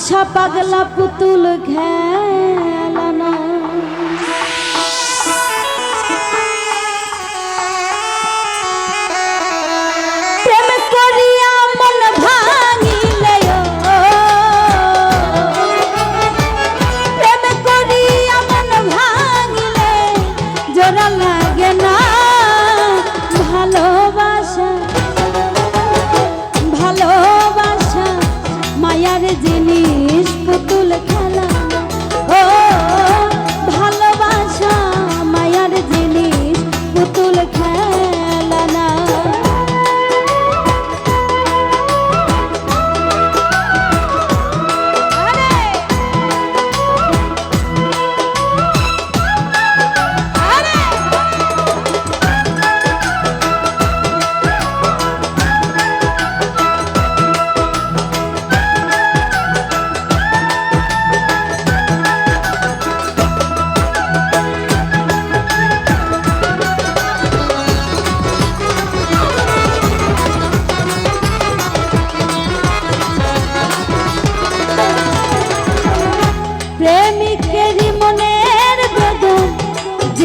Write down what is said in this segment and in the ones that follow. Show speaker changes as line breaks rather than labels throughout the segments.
आशा पगला पुतुल घर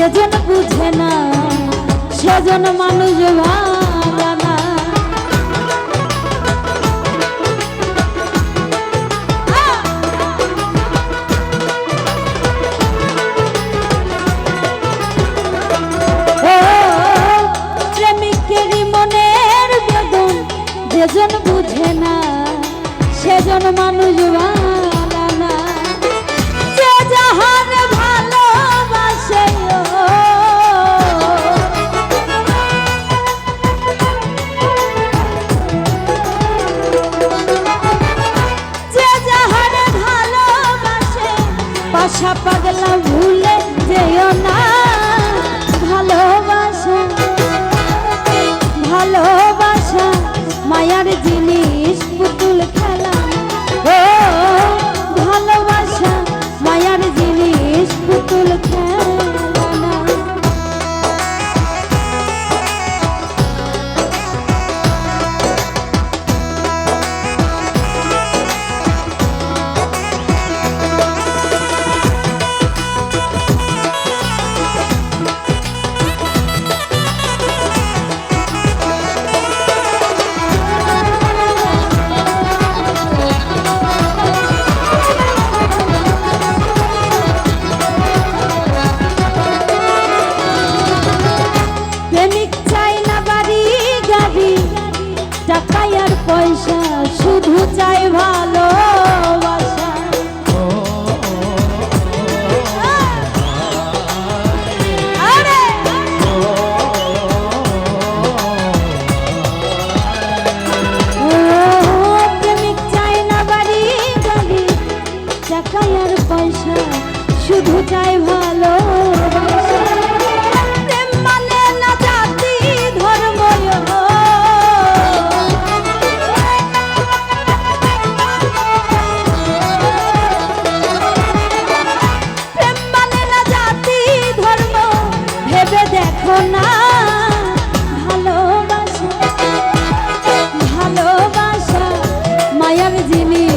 সেজন বুঝে না সেজন মানুষ মনের না সেজন বুঝে না সেজন মানুষ ভাবা যিনি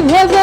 Vamos!